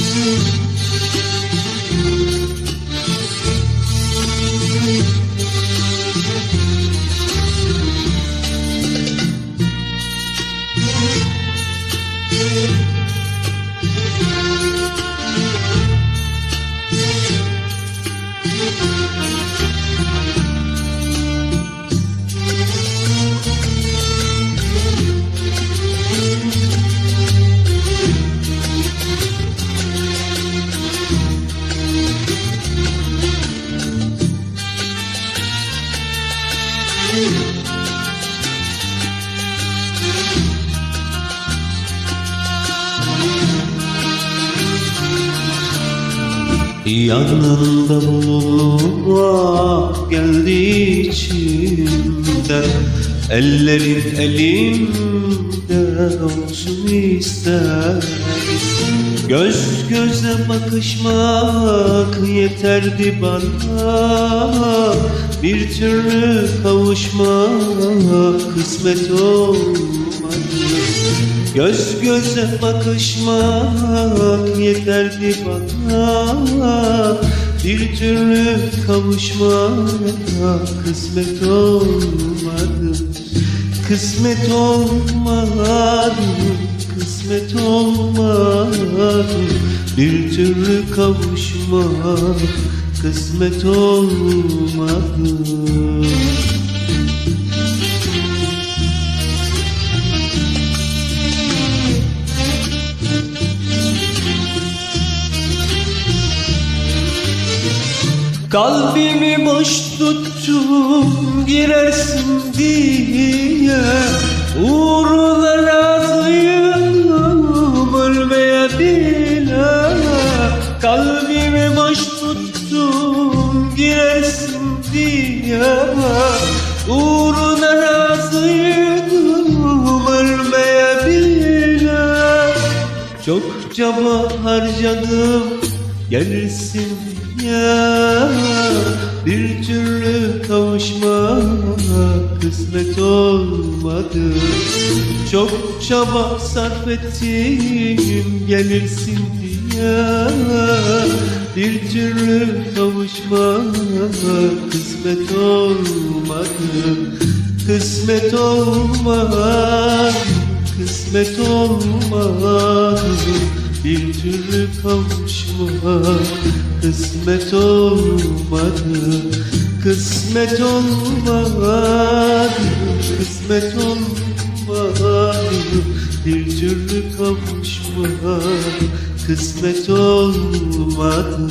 Müzik Yanında bulunmak geldi içimden Ellerin elimde olsun ister. Göz göze bakışmak yeterdi bana. Bir türlü kavuşmak kısmet olmadı Göz göze bakışmak yeterdi bana. Bir türlü kavuşmak kısmet olmadı. Kısmet olmadı, kısmet olmadı. Bir türlü kavuşmak kısmet olmadı Kalbimi boş tuttum girersin diye. Uğruna razıyım ölmeye bile. Kalbimi boş tuttum girersin diye. Uğruna razıyım ölmeye bile. Çok çaba harcadım gelirsin ya Bir türlü kavuşma kısmet olmadı. Çok çaba sarf ettim gelirsin diye. Bir türlü kavuşma kısmet olmadı. Kısmet olmadı Kısmet olmadı. Bir türlü kavuşma Kısmet olmadı Kısmet olmadı Kısmet olmadı. Bir türlü kavuşma Kısmet olmadı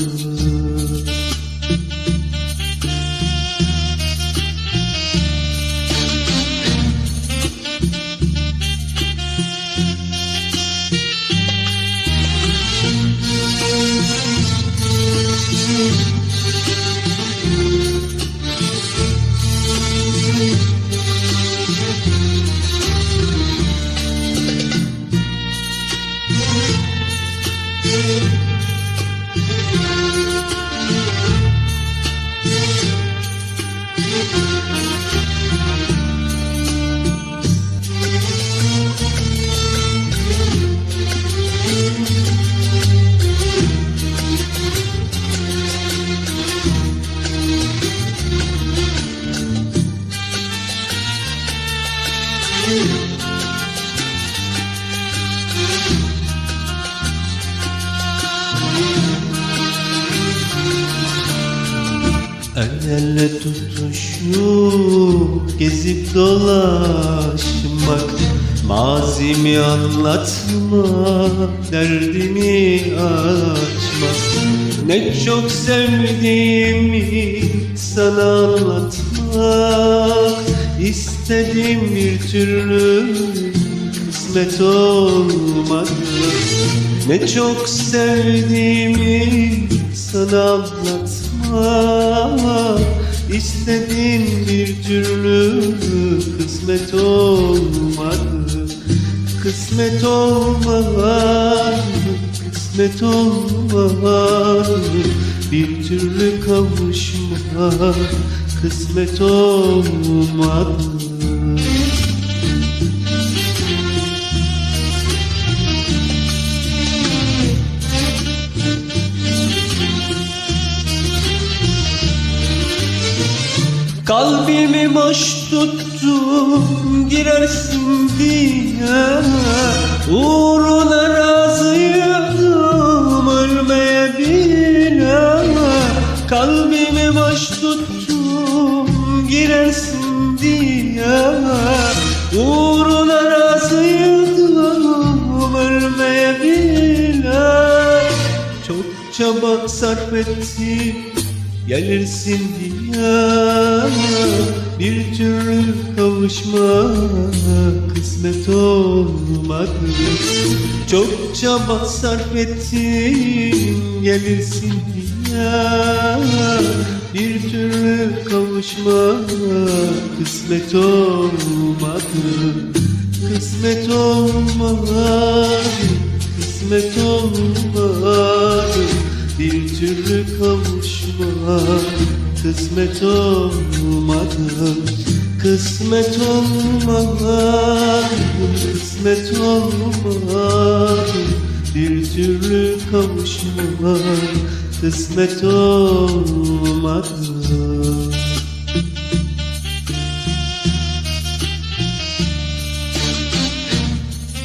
El ele tutuşup gezip dolaşmak Mazimi anlatmak, derdimi açmak. Ne çok sevdiğimi sana anlatmak İstedim bir türlü kısmet olmadı. Ne çok sevdiğimi sana anlatmak İstedim bir türlü kısmet olmadı. Kısmet olmadı, kısmet olmadı Bir türlü kavuşma kısmet olmadı Kalbimi boş tuttum girersin diye. Uğruna razıydım ölmeye bile. Kalbimi boş tuttum girersin diye. Uğruna razıydım ölmeye bile. Çok çaba sarf ettim gelirsin diye Bir türlü kavuşma kısmet olmadı. Çok çaba sarf ettim gelirsin diye Bir türlü kavuşma kısmet olmadı. Kısmet olmadı Kısmet olmadı Bir türlü kavuşma Kısmet olmadı Kısmet olmadı Kısmet olmadı Bir türlü kavuşma Kısmet olmadı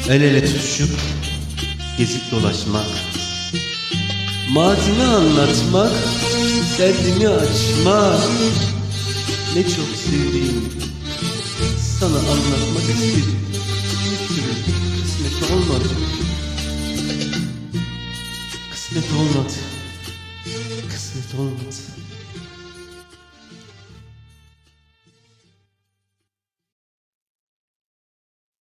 El ele tutuşup gezip dolaşmak Mazimi anlatmak, derdimi açmak. Ne çok sevdiğim sana anlatmak istedim. Bir kısmet olmadı. Kısmet olmadı. Kısmet olmadı